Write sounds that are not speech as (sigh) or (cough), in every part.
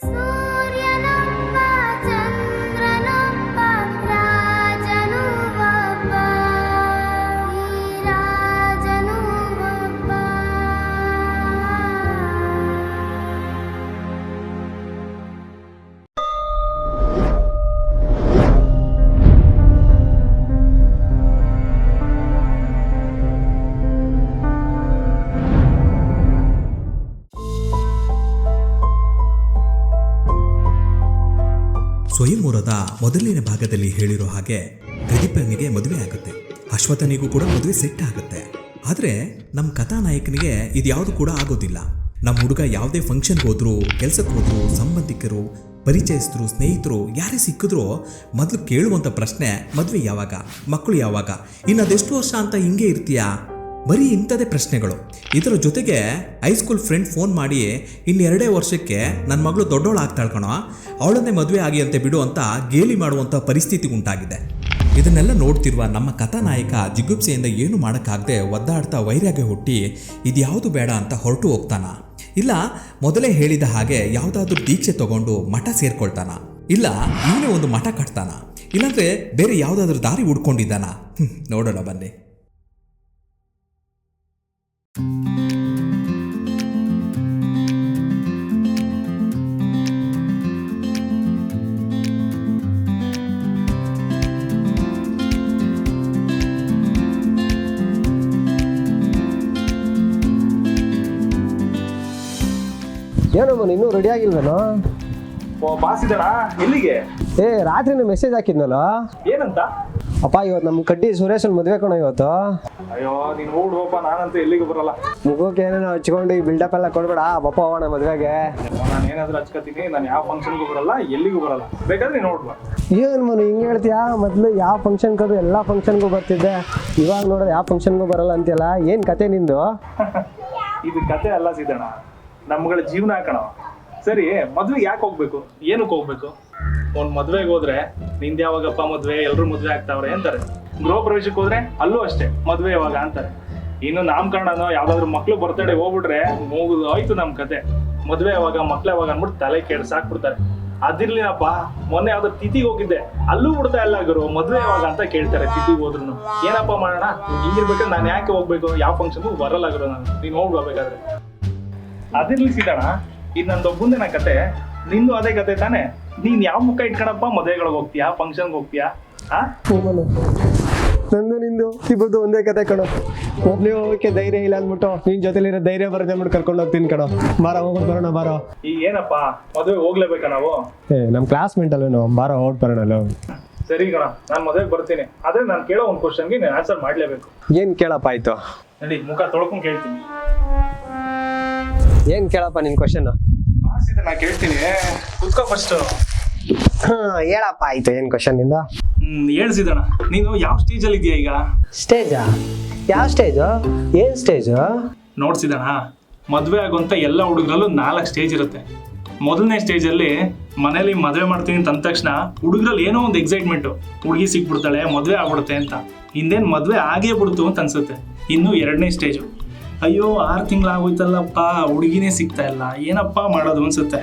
So ಸ್ವಯಂವರದ ಮೊದಲನೇ ಭಾಗದಲ್ಲಿ ಹೇಳಿರೋ ಹಾಗೆ ಪ್ರದೀಪನಿಗೆ ಮದುವೆ ಆಗುತ್ತೆ. ಅಶ್ವಥನಿಗೂ ಕೂಡ ಮದುವೆ ಸೆಟ್ ಆಗುತ್ತೆ. ಆದರೆ ನಮ್ಮ ಕಥಾನಾಯಕನಿಗೆ ಇದ್ಯಾವುದು ಕೂಡ ಆಗೋದಿಲ್ಲ. ನಮ್ಮ ಹುಡುಗ ಯಾವುದೇ ಫಂಕ್ಷನ್ಗೆ ಹೋದ್ರು, ಕೆಲ್ಸಕ್ಕೆ ಹೋದ್ರು, ಸಂಬಂಧಿಕರು, ಪರಿಚಯಸ್ಥರು, ಸ್ನೇಹಿತರು ಯಾರೇ ಸಿಕ್ಕಿದ್ರು ಮೊದಲು ಕೇಳುವಂಥ ಪ್ರಶ್ನೆ ಮದುವೆ ಯಾವಾಗ, ಮಕ್ಕಳು ಯಾವಾಗ ಇನ್ನದೆಷ್ಟು ವರ್ಷ ಅಂತ ಹಿಂಗೆ ಇರ್ತೀಯಾ? ಬರೀ ಇಂಥದೇ ಪ್ರಶ್ನೆಗಳು. ಇದರ ಜೊತೆಗೆ ಹೈಸ್ಕೂಲ್ ಫ್ರೆಂಡ್ ಫೋನ್ ಮಾಡಿ ಇನ್ನು ಎರಡೇ ವರ್ಷಕ್ಕೆ ನನ್ನ ಮಗಳು ದೊಡ್ಡವಳು ಆಗ್ತಾಳ್ ಕಣೋ, ಅವಳನ್ನೇ ಮದುವೆ ಆಗಿ ಅಂತೆ ಬಿಡು ಅಂತ ಗೇಲಿ ಮಾಡುವಂಥ ಪರಿಸ್ಥಿತಿ ಉಂಟಾಗಿದೆ. ಇದನ್ನೆಲ್ಲ ನೋಡ್ತಿರುವ ನಮ್ಮ ಕಥಾನಾಯಕ ಜಿಗುಪ್ಸೆಯಿಂದ ಏನು ಮಾಡೋಕ್ಕಾಗದೆ ಒದ್ದಾಡ್ತಾ ವೈರಾಗ್ಯ ಹುಟ್ಟಿ ಇದ್ಯಾವುದು ಬೇಡ ಅಂತ ಹೊರಟು ಹೋಗ್ತಾನ. ಇಲ್ಲ, ಮೊದಲೇ ಹೇಳಿದ ಹಾಗೆ ಯಾವುದಾದ್ರೂ ದೀಕ್ಷೆ ತಗೊಂಡು ಮಠ ಸೇರ್ಕೊಳ್ತಾನ. ಇಲ್ಲ, ಇವನೇ ಒಂದು ಮಠ ಕಟ್ತಾನ. ಇಲ್ಲಾಂದ್ರೆ ಬೇರೆ ಯಾವುದಾದ್ರೂ ದಾರಿ ಹುಡ್ಕೊಂಡಿದ್ದಾನ. ನೋಡೋಣ ಬನ್ನಿ. ಏನಮ್ಮ ಇನ್ನೂ ರೆಡಿ ಆಗಿಲ್ವೇನೋ? ಓ ಬಾಸಿದಣ ಎಲ್ಲಿಗೆ? ಏ ರಾತ್ರಿನೇ ಮೆಸೇಜ್ ಹಾಕಿದ್ನಲ್ಲ? ಏನಂತ? ಅಪ್ಪ ಇವತ್ತು ನಮ್ಮ ಕಡ್ಡಿ ಸುರೇಶನ್ ಮದುವೆ ಕಣ ಇವತ್ತು. ಅಯ್ಯೋ ನೀನ್ ಹೋಗ್ಬಿಡುವಪ್ಪ ನಾನಂತೂ ಎಲ್ಲಿಗೆ ಬರಲ್ಲ. ಮುಖಕ್ಕೆ ಏನೇನೋ ಹಚ್ಕೊಂಡು ಈ ಬಿಲ್ಡಪ್ ಎಲ್ಲ ಕೊಡ್ಬೇಡ ಬಪ್ಪ ಹೋಗೋಣ ಮದುವೆಗೆ. ನಾನು ಏನಾದ್ರೂ ಹಚ್ಕೋತೀನಿ ನಾನು ಯಾವ ಫಂಕ್ಷನ್ಗೂ ಬರಲ್ಲ ಎಲ್ಲಿಗೂ ಬರಲ್ಲ. ಬೇಕಾದ್ರೆ ನೀನು ನೋಡ್ಬಾ ಏನು ಮನು ಹಿಂಗೆ ಹೇಳ್ತೀಯಾ? ಮೊದಲು ಯಾವ ಫಂಕ್ಷನ್ಗೆ ಎಲ್ಲ ಫಂಕ್ಷನ್ಗೂ ಬರ್ತಿದ್ದೆ. ಇವಾಗ ನೋಡಿದ್ರೆ ಯಾವ ಫಂಕ್ಷನ್ಗೂ ಬರಲ್ಲ ಅಂತೆಲ್ಲ ಏನು ಕತೆ ನಿಂದು? (laughs) ಇದು ಕತೆ ಅಲ್ಲ ಸಿದ್ದಣ್ಣ. ನಮ್ಗಳ ಜೀವನ ಕಣ. ಸರಿ, ಮದ್ವೆ ಯಾಕೆ ಹೋಗ್ಬೇಕು? ಏನಕ್ಕೆ ಹೋಗ್ಬೇಕು? ಒಂದ್ ಮದ್ವೆಗೆ ಹೋದ್ರೆ ನಿಂದ ಯಾವಾಗಪ್ಪ ಮದ್ವೆ, ಎಲ್ರು ಮದ್ವೆ ಆಗ್ತಾವ್ರೆ ಅಂತಾರೆ. ಗೃಹ ಪ್ರವೇಶಕ್ಕೆ ಹೋದ್ರೆ ಅಲ್ಲೂ ಅಷ್ಟೇ, ಮದ್ವೆ ಯಾವಾಗ ಅಂತಾರೆ. ಇನ್ನು ನಾಮಕರಣನೋ ಯಾವ್ದಾದ್ರು ಮಕ್ಳು ಬರ್ತಡೆ ಹೋಗ್ಬಿಟ್ರೆ ಮುಗಿದು ಆಯ್ತು ನಮ್ ಕತೆ. ಮದ್ವೆ ಯಾವಾಗ, ಮಕ್ಳು ಯಾವಾಗ ಅಂದ್ಬಿಟ್ಟು ತಲೆ ಕೆಡ್ಸಾಕ್ಬಿಡ್ತಾರೆ ಅದಿರ್ಲಿನಪ್ಪ, ಮೊನ್ನೆ ಯಾವ್ದೋ ತಿಥಿಗೆ ಹೋಗಿದ್ದೆ. ಅಲ್ಲೂ ಬಿಡ್ತಾ ಇಲ್ಲ ಗುರು, ಮದ್ವೆ ಯಾವಾಗ ಅಂತ ಕೇಳ್ತಾರೆ ತಿಥಿಗೆ ಹೋದ್ರು ಏನಪ್ಪ ಮಾಡೋಣ? ಹಿಂಗಿರ್ಬೇಕಾದ್ರೆ ನಾನು ಯಾಕೆ ಹೋಗ್ಬೇಕು? ಯಾವ ಫಂಕ್ಷನ್ಗೂ ಬರಲ್ಲ ನಾನು. ನೀನು ಹೋಗ್ಬೇಕಾದ್ರೆ. ಅದಿರ್ಲಿ ಸೀತಣ್ಣ ಇದು ನಂದೊಬ್ಬಂದೇನ ಕತೆ ನಿಂದು ಅದೇ ಕತೆ ತಾನೆ. ನೀನ್ ಯಾವ ಮುಖ ಇಟ್ಕೊಂಡಪ್ಪ ಮದುವೆಗಳಿಗೆ ಹೋಗ್ತೀಯಾ ಫಂಕ್ಷನ್ಗೆ ಹೋಗ್ತೀಯಾ? ಹ್ಞೂ ನಂದು ನಿಂದು ಇಬ್ಬರದು ಒಂದೇ ಕತೆ ಕಣೋ. ಒಬ್ನೇ ಹೋಗಕ್ಕೆ ಧೈರ್ಯ ಇಲ್ಲ ಅಂದ್ಬಿಟ್ಟು ನಿನ್ ಜೊತೆಲಿರೋ ಧೈರ್ಯ ಬರದೆ ಅಂದ್ಬಿಟ್ಟು ಕರ್ಕೊಂಡು ಹೋಗ್ತೀನಿ ಕಣೋ. ಬಾರೋ ಹೋಗ್ಬಿಟ್ಟು ಬರೋಣ ಬಾರೋ. ಈಗ ಏನಪ್ಪ ಮದುವೆ ಹೋಗ್ಲೇಬೇಕಾ ನಾವು? ಏ ನಮ್ಮ ಕ್ಲಾಸ್ಮೇಟ್ ಅಲ್ವೇನೋ ಬಾರೋ ಹೋಗ್ ಬರೋಣ ಅಲ್ಲ. ಸರಿ ಕಣ ನಾನು ಮದುವೆಗೆ ಬರ್ತೀನಿ. ಆದ್ರೆ ನಾನು ಕೇಳೋ ಒಂದು ಕ್ವಶನ್ಗೆ ನೀನು ಆನ್ಸರ್ ಮಾಡ್ಲೇಬೇಕು. ಏನ್ ಕೇಳಪ್ಪ ಆಯ್ತು? ನಡಿ ಮುಖ ತೊಳ್ಕೊಂಡ್ ಕೇಳ್ತೀನಿ. ಏನ್ ಕೇಳಪ್ಪ ನಿನ್ ಕ್ವಶನ್ ನಾ ಕೇಳ್ತೀನಿ. ಕುತ್ಕೋ ಫಸ್ಟ್ ಹೇಳಪ್ಪ ಆಯ್ತು ಏನ್ ಕ್ವಶನ್ನಿಂದ? ಹೇಳ್ಸಿದಣ ನೀನು ಯಾವ ಸ್ಟೇಜಲ್ಲಿ ಇದೆಯಾ ಈಗ? ಸ್ಟೇಜಾ ಯಾವ ಸ್ಟೇಜು ಏನ್ ಸ್ಟೇಜು ನೋಡ್ಸಿದಣ ಮದುವೆ ಆಗುವಂತ ಎಲ್ಲ ಹುಡುಗರಲ್ಲೂ ನಾಲ್ಕು ಸ್ಟೇಜ್ ಇರುತ್ತೆ. ಮೊದಲನೇ ಸ್ಟೇಜಲ್ಲಿ ಮನೇಲಿ ಮದುವೆ ಮಾಡ್ತೀನಿ ಅಂತ ಅಂದ ತಕ್ಷಣ ಹುಡುಗರಲ್ಲಿ ಏನೋ ಒಂದು ಎಕ್ಸೈಟ್ಮೆಂಟು ಹುಡುಗಿ ಸಿಕ್ಬಿಡ್ತಾಳೆ ಮದುವೆ ಆಗ್ಬಿಡುತ್ತೆ ಅಂತ. ಹಿಂದೇನು ಮದುವೆ ಆಗೇ ಬಿಡ್ತು ಅಂತ ಅನ್ಸುತ್ತೆ. ಇನ್ನು ಎರಡನೇ ಸ್ಟೇಜು ಅಯ್ಯೋ, ಆರು ತಿಂಗಳಾಗೋಯ್ತಲ್ಲಪ್ಪ ಹುಡುಗಿನೇ ಸಿಗ್ತಾ ಇಲ್ಲ. ಏನಪ್ಪ ಮಾಡೋದು ಅನ್ಸುತ್ತೆ?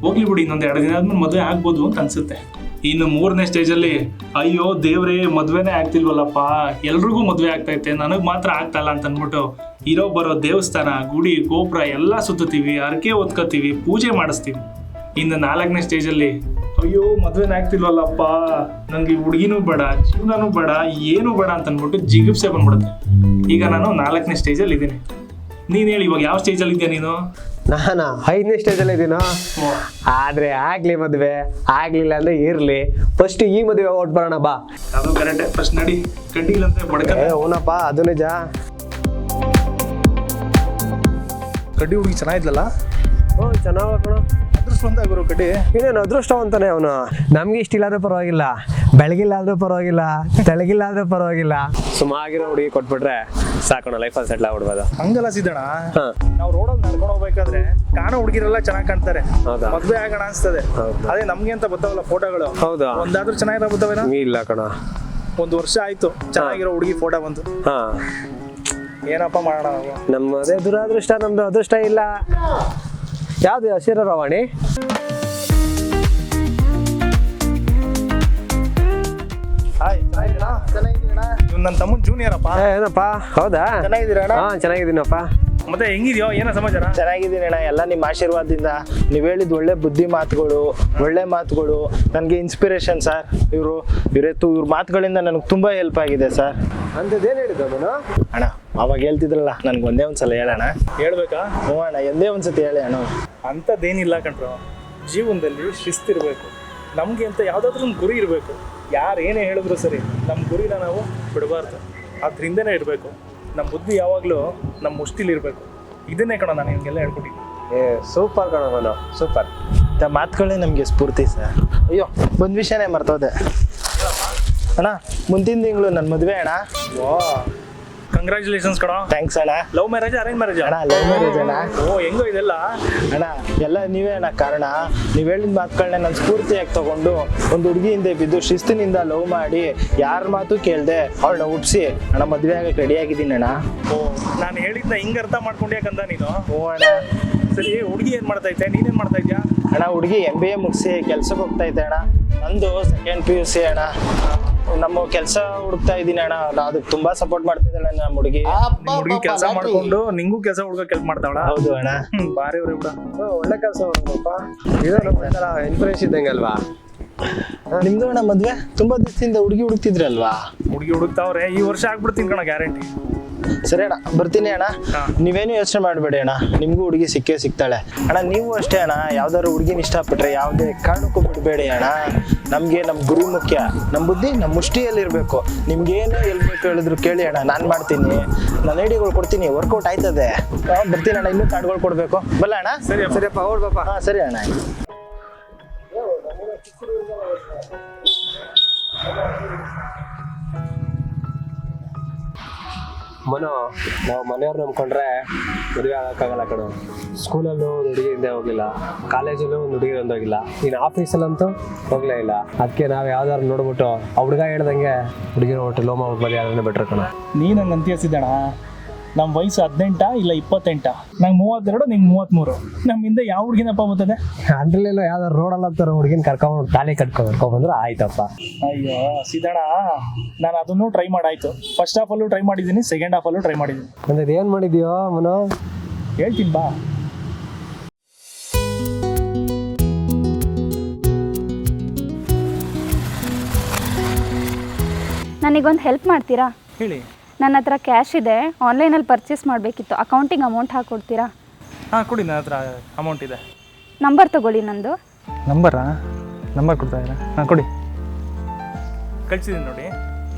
ಹೋಗ್ಲಿ ಬಿಡಿ, ಇನ್ನೊಂದು ಎರಡು ದಿನ ಆದ್ಮೇಲೆ ಮದುವೆ ಆಗ್ಬೋದು ಅಂತ ಅನ್ಸುತ್ತೆ. ಇನ್ನು ಮೂರನೇ ಸ್ಟೇಜಲ್ಲಿ ಅಯ್ಯೋ, ದೇವ್ರೇ, ಮದುವೆನೇ ಆಗ್ತಿಲ್ವಲ್ಲಪ್ಪ. ಎಲ್ರಿಗೂ ಮದುವೆ ಆಗ್ತೈತೆ ನನಗೆ ಮಾತ್ರ ಆಗ್ತಾಯಿಲ್ಲ ಅಂತ ಅಂದ್ಬಿಟ್ಟು ಇರೋ ಬರೋ ದೇವಸ್ಥಾನ, ಗುಡಿ, ಗೋಪುರ ಎಲ್ಲ ಸುತ್ತತೀವಿ ಅರಕೆ ಒತ್ಕೋತೀವಿ ಪೂಜೆ ಮಾಡಿಸ್ತೀವಿ. ಇನ್ನು ನಾಲ್ಕನೇ ಸ್ಟೇಜಲ್ಲಿ ಅಯ್ಯೋ ಮದುವೆನ ಆಗ್ತಿಲ್ವಲ್ಲಪ್ಪ? ನನಗೆ ಹುಡುಗಿನೂ ಬೇಡ ಜೀವನನೂ ಬೇಡ ಏನೂ ಬೇಡ ಅಂತ ಅಂದ್ಬಿಟ್ಟು ಜಿಗುಪ್ಸೆ ಬಂದ್ಬಿಡುತ್ತೆ. ಈಗ ನಾನು ನಾಲ್ಕನೇ ಸ್ಟೇಜಲ್ಲಿ ಇದ್ದೀನಿ. ನೀನು ಹೇಳಿ ಇವಾಗ ಯಾವ ಸ್ಟೇಜಲ್ಲಿ ಇದೆಯಾ ನೀನು? ನಾನಾ? ಐದನೇ ಸ್ಟೇಜಲ್ಲಿ ಇದ್ದೀನೋ? ಆದರೆ ಆದ್ರೆ ಆಗ್ಲಿ ಮದ್ವೆ ಆಗ್ಲಿಲ್ಲ ಅಂದ್ರೆ ಇರ್ಲಿ. ಫಸ್ಟ್ ಈ ಮದುವೆ ಓಟ್ ಬರೋಣ ಬಾ. ಅದು ಕರೆಕ್ಟ್ ಫಸ್ಟ್ ನಡಿ. ಕಟ್ಟಿಲ್ಲ ಅಂತ ಏ ಓನಪ್ಪ ಅದು ನಿಜ. ಕಡ್ಡಿ ಹುಡುಗಿ ಚೆನ್ನಾಗಿದ್ಲಲ್ಲ? ಹ್ಞೂ ಚೆನ್ನಾಗ ಕಣ ಅದೃಷ್ಟ ಬಂದ ಗುರು ಕಡ್ಡಿ ಇನ್ನೇನು ಅದೃಷ್ಟವಂತಾನೆ ಅವನು? ನಮ್ಗೆ ಇಷ್ಟ ಇಲ್ಲಾದ್ರೂ ಪರವಾಗಿಲ್ಲ. ಬೆಳಗಿಲ್ಲ ಆದ್ರೂ ಪರವಾಗಿಲ್ಲ. ತೆಳಗಿಲ್ಲ ಆದ್ರೂ ಪರವಾಗಿಲ್ಲ. ಸುಮಾಗಿರೋ ಹುಡುಗಿ ಕೊಟ್ಬಿಟ್ರೆ ಸಾಕೋಣ ಲೈಫಲ್ಲಿ ಸೆಟ್ಲ್ ಆಗ್ಬಿಡ್ಬೋದು. ಹಂಗಲ್ಲ ಸಿದ್ದಣ ಹಾ. ನಾವು ರೋಡಲ್ಲಿ ನಡ್ಕೊಂಡು ಹೋಗ್ಬೇಕಾದ್ರೆ ಕಾಣೋ ಹುಡುಗಿರೆಲ್ಲ ಚೆನ್ನಾಗಿ ಕಾಣ್ತಾರೆ. ಹೌದಾ? ಮದ್ವೆ ಆಗೋಣ ಅನ್ಸ್ತದೆ. ಹೌದಾ? ಅದೇ ನಮ್ಗೆ ಅಂತ ಬರ್ತಾವಲ್ಲ ಫೋಟೋಗಳು. ಹೌದಾ? ಒಂದಾದ್ರೂ ಚೆನ್ನಾಗಿರೋ ಬರ್ತಾವೇನ ಇಲ್ಲ ಕಣ. ಒಂದು ವರ್ಷ ಆಯ್ತು ಚೆನ್ನಾಗಿರೋ ಹುಡುಗಿ ಫೋಟೋ ಬಂತು. ಹಾ. ಏನಪ್ಪ ಮಾಡೋಣ ನಾವು? ನಮ್ಮದೇ ದುರಾದೃಷ್ಟ ನಮ್ದು ಅದೃಷ್ಟ ಇಲ್ಲ. ಯಾವುದು ಹಸಿರ ರವಾಣಿ ನನ್ನ ತಮ್ಮನ್ ಜೂನಿಯರ್ ಅಪ್ಪ. ಏನಪ್ಪ? ಹೌದಾ? ಚೆನ್ನಾಗಿದ್ದೀರಣ್ಣ? ಹಾ ಚೆನ್ನಾಗಿದ್ದೀನಪ್ಪ. ಮತ್ತೆ ಹೆಂಗಿದ್ಯೋ ಏನೋ ಸಮಾಚಾರ? ಚೆನ್ನಾಗಿದ್ದೀನಿ ಅಣ್ಣ ಎಲ್ಲ ನಿಮ್ಮ ಆಶೀರ್ವಾದದಿಂದ. ನೀವು ಹೇಳಿದ ಒಳ್ಳೆ ಬುದ್ಧಿ ಮಾತುಗಳು ಒಳ್ಳೆ ಮಾತುಗಳು ನನಗೆ ಇನ್ಸ್ಪಿರೇಷನ್ ಸರ್ ಇವರು ಇವರೆತ್ತು ಇವ್ರ ಮಾತುಗಳಿಂದ ನನಗೆ ತುಂಬಾ ಹೆಲ್ಪ್ ಆಗಿದೆ ಸರ್ ಅಂಥದ್ದೇನು ಹೇಳಿದ್ದು ನಾನು ಅಣ್ಣ ಅವಾಗ ಹೇಳ್ತಿದ್ರಲ್ಲ ನನ್ಗೆ ಒಂದೇ ಒಂದ್ಸಲ ಹೇಳೋಣ. ಹೇಳ್ಬೇಕಾ? ಹ್ಞೂ ಅಣ್ಣ ಎಂದೇ ಒಂದ್ಸತಿ ಹೇಳಿ ಅಣ್ಣ. ಅಂಥದ್ದೇನಿಲ್ಲ ಕಣ್ರು ಜೀವನದಲ್ಲಿ ಇರಬೇಕು ನಮಗೆ ಅಂತ ಯಾವುದಾದ್ರೂ ಒಂದು ಗುರಿ ಇರಬೇಕು. ಯಾರು ಏನೇ ಹೇಳಿದ್ರು ಸರಿ ನಮ್ಮ ಗುರಿನ ನಾವು ಬಿಡಬಾರ್ದು. ಅದರಿಂದನೇ ಇರಬೇಕು. ನಮ್ಮ ಬುದ್ಧಿ ಯಾವಾಗಲೂ ನಮ್ಮ ಮುಷ್ಟಿಲಿರಬೇಕು ಇದನ್ನೇ ಕಣ ನಾನು ನಿಮಗೆಲ್ಲ ಹೇಳ್ಕೊಟ್ಟಿದ್ದೀನಿ ಏ ಸೂಪರ್ ಕಣ ಅವನು ಸೂಪರ್. ಇಂಥ ಮಾತುಗಳೇ ನಮಗೆ ಸ್ಫೂರ್ತಿ ಸರ್. ಅಯ್ಯೋ ಒಂದು ವಿಷಯನೇ ಮರ್ತೋದೆ. ಅಣ್ಣ ಮುಂದಿನ ತಿಂಗಳು ನನ್ನ ಮದುವೆ ಅಣ್ಣ. ಕಂಗ್ರ್ಯಾಚುಲೇಷನ್ಸ್ ಕಣ. ಥ್ಯಾಂಕ್ಸ್ ಅಣ್ಣ. ಲವ್ ಮ್ಯಾರೇಜ್ ಅರೇಂಜ್ ಮ್ಯಾರೇಜ್ ಅಣ್ಣ ಲವ್ ಮ್ಯಾರೇಜ್ ಅಣ್ಣ. ಓ ಹೆಂಗೋ ಇದೆಲ್ಲ? ಅಣ್ಣ ಎಲ್ಲ ನೀವೇ ಅಣ್ಣ ಕಾರಣ. ನೀವು ಹೇಳಿದ ಮಾತುಗಳನ್ನ ನಾನು ಸ್ಫೂರ್ತಿಯಾಗಿ ತಗೊಂಡು ಒಂದು ಹುಡುಗಿಯಿಂದ ಬಿದ್ದು ಶಿಸ್ತಿನಿಂದ ಲವ್ ಮಾಡಿ ಯಾರ ಮಾತು ಕೇಳ್ದೆ ಅವಳನ್ನ ಹುಟ್ಸಿ ಅಣ್ಣ ಮದುವೆ ಆಗಕ್ಕೆ ರೆಡಿ ಆಗಿದ್ದೀನಿ ಅಣ್ಣ. ಓ ನಾನು ಹೇಳಿದ್ನ ಹಿಂಗೆ ಅರ್ಥ ಮಾಡ್ಕೊಂಡ್ಯಾಕಂದ ನೀನು? ಓ ಅಣ್ಣ. ಸರಿ ಹುಡುಗಿ ಏನು ಮಾಡ್ತಾ ಇದ್ದೆ ನೀನೇನು ಮಾಡ್ತಾ ಇದ್ಯಾ? ಅಣ್ಣ ಹುಡುಗಿ ಎಂ ಬಿ ಎ ಮುಗಿಸಿ ಕೆಲ್ಸಕ್ಕೆ ಹೋಗ್ತಾ ಇದ್ದೆ ಅಣ್ಣ. ನಂದು ಸೆಕೆಂಡ್ ಪಿ ಯು ಸಿ ಅಣ್ಣ. ನಮ್ಮ ಕೆಲಸ ಹುಡುಕ್ತಾ ಇದೀನಿ ಅಣ್ಣ. ನಾ ಅದಕ್ಕೆ ತುಂಬಾ ಸಪೋರ್ಟ್ ಮಾಡ್ತಿದ್ದಾಳೆ ನಮ್ಮ ಹುಡುಗಿ. ಹುಡುಗಿ ಕೆಲಸ ಮಾಡ್ಕೊಂಡು ನಿಂಗೂ ಕೆಲಸ ಹುಡುಗ ಕೆಲಸ ಮಾಡ್ತಾವಳ? ಹೌದು ಅಣ್ಣ. ಬಾರಿ ಅವ್ರಿ ಕೂಡ ಒಳ್ಳೆ ಕೆಲಸ ಇನ್ಫ್ಲೂಯೆನ್ಸ್ ಇದ್ದಂಗೆ ಅಲ್ವಾ? ನಿಮ್ದು ಅಣ್ಣ ಮದ್ವೆ? ತುಂಬಾ ದಿವಸದಿಂದ ಹುಡುಗಿ ಹುಡುಕ್ತಿದ್ರಲ್ವಾ ಹುಡುಗಿ ಹುಡುಕ್ತಾವ್ರೆ. ಈ ವರ್ಷ ಆಗ್ಬಿಡ್ತೀನಿ ಕಣ ಗ್ಯಾರಂಟಿ ಸರಿ ಅಣ್ಣ ಬರ್ತೀನಿ ಅಣ್ಣ. ನೀವೇನು ಯೋಚನೆ ಮಾಡಬೇಡಿ ಅಣ್ಣ. ನಿಮಗೂ ಹುಡುಗಿ ಸಿಕ್ಕೇ ಸಿಗ್ತಾಳೆ. ಅಣ್ಣ ನೀವು ಅಷ್ಟೇ ಅಣ್ಣ ಯಾವ್ದಾದ್ರು ಹುಡುಗಿನ ಇಷ್ಟಪಟ್ರೆ ಯಾವುದೇ ಕಾರಣಕ್ಕೂ ಬಿಡಬೇಡಿ ಅಣ್ಣ. ನಮಗೆ ನಮ್ಮ ಗುರಿ ಮುಖ್ಯ. ನಮ್ಮ ಬುದ್ಧಿ ನಮ್ಮ ಮುಷ್ಟಿಯಲ್ಲಿರಬೇಕು ನಿಮ್ಗೇನು ಬೇಕು ಹೇಳಿದ್ರು ಕೇಳಿ ಅಣ್ಣ ನಾನು ಮಾಡ್ತೀನಿ. ನಾನು ಐಡಿಗಳು ಕೊಡ್ತೀನಿ ವರ್ಕೌಟ್ ಆಯ್ತದೆ. ಬರ್ತೀನಿ ಅಣ್ಣ ಇನ್ನೂ ಕಾರ್ಡ್ಗಳು ಕೊಡಬೇಕು. ಬಲ್ಲ ಅಣ್ಣ? ಸರಿ ಸರಿಯಪ್ಪ ಹೊರಡ್ಬಪ್ಪ ಹಾಂ ಸರಿ ಅಣ್ಣ. ಮನು, ನಾವು ಮನೆಯವ್ರು ನಂಬ್ಕೊಂಡ್ರೆ ಮದುವೆ ಆಗಕ್ಕಾಗಲ್ಲ ಕಣೋ. ಸ್ಕೂಲಲ್ಲೂ ಒಂದು ಹುಡುಗಿ ಹಿಂದೆ ಹೋಗಿಲ್ಲ, ಕಾಲೇಜಲ್ಲೂ ಒಂದು ಹುಡುಗಿ ಒಂದೋಗಿಲ್ಲ ಇನ್ನು ಆಫೀಸಲ್ಲಂತೂ ಹೋಗ್ಲೇ ಇಲ್ಲ. ಅದಕ್ಕೆ ನಾವು ಯಾವ್ದಾದ್ರು ನೋಡ್ಬಿಟ್ಟು ಆ ಹುಡುಗ ಹೇಳ್ದಂಗೆ ಹುಡುಗಿನ ಒಟ್ಟು ಲೋ ಮದುವೆ ಆದ್ರೆ ಬೆಟ್ರ್ ಕಣ. ನೀನು ಹಂಗ ಅಂತೀಸಿದಣ ನಮ್ಮ ವಯಸ್ಸು ಹದಿನೆಂಟ ಇಲ್ಲ ಇಪ್ಪತ್ತೆಂಟ? ನಂಗೆ ಮೂವತ್ತೆರಡು ನಿಂಗೆ ಮೂವತ್ತ್ಮೂರು ನಮ್ಮ ಹಿಂದೆ ಯಾವ ಹುಡುಗಿನಪ್ಪ ಬರ್ತದೆ? ಅದ್ರಲ್ಲೆಲ್ಲ ಯಾವ್ದಾರು ರೋಡಲ್ಲ ಅಂತಾರ ಹುಡುಗಿನ ಕರ್ಕೊಂಡು ತಾಲಿ ಕಟ್ಕೊಂಡು ಕರ್ಕೊಂಡ್ಬಂದ್ರೆ ಆಯ್ತಪ್ಪ. ಅಯ್ಯೋ ಸಿದಣ ನಾನು ಅದನ್ನು ಟ್ರೈ ಮಾಡಾಯ್ತು. ಫಸ್ಟ್ ಹಾಫ್ ಅಲ್ಲೂ ಟ್ರೈ ಮಾಡಿದ್ದೀನಿ ಸೆಕೆಂಡ್ ಹಾಫ್ ಅಲ್ಲೂ ಟ್ರೈ ಮಾಡಿದ್ದೀನಿ. ಅಂದ್ರೆ ಏನ್ ಮಾಡಿದ್ಯೋ ಮನೋ? ಹೇಳ್ತೀನಿ ಬಾ. ನನಗೊಂದು ಹೆಲ್ಪ್ ಮಾಡ್ತೀರಾ? ಹೇಳಿ. ನನ್ನ ಹತ್ರ ಕ್ಯಾಶ್ ಇದೆ ಆನ್ಲೈನಲ್ಲಿ ಪರ್ಚೇಸ್ ಮಾಡಬೇಕಿತ್ತು. ಅಕೌಂಟಿಗೆ ಅಮೌಂಟ್ ಹಾಕ್ಕೊಡ್ತೀರಾ ಹಾಂ ಕೊಡಿ ನನ್ನ ಹತ್ರ ಅಮೌಂಟ್ ಇದೆ. ನಂಬರ್ ತಗೊಳ್ಳಿ ನಂದು. ನಂಬರಾ ನಂಬರ್ ಕೊಡ್ತಾ ಇದ್ದೀರಾ? ಹಾಂ ಕೊಡಿ. ಕಳ್ಸಿದ್ದೀನಿ ನೋಡಿ.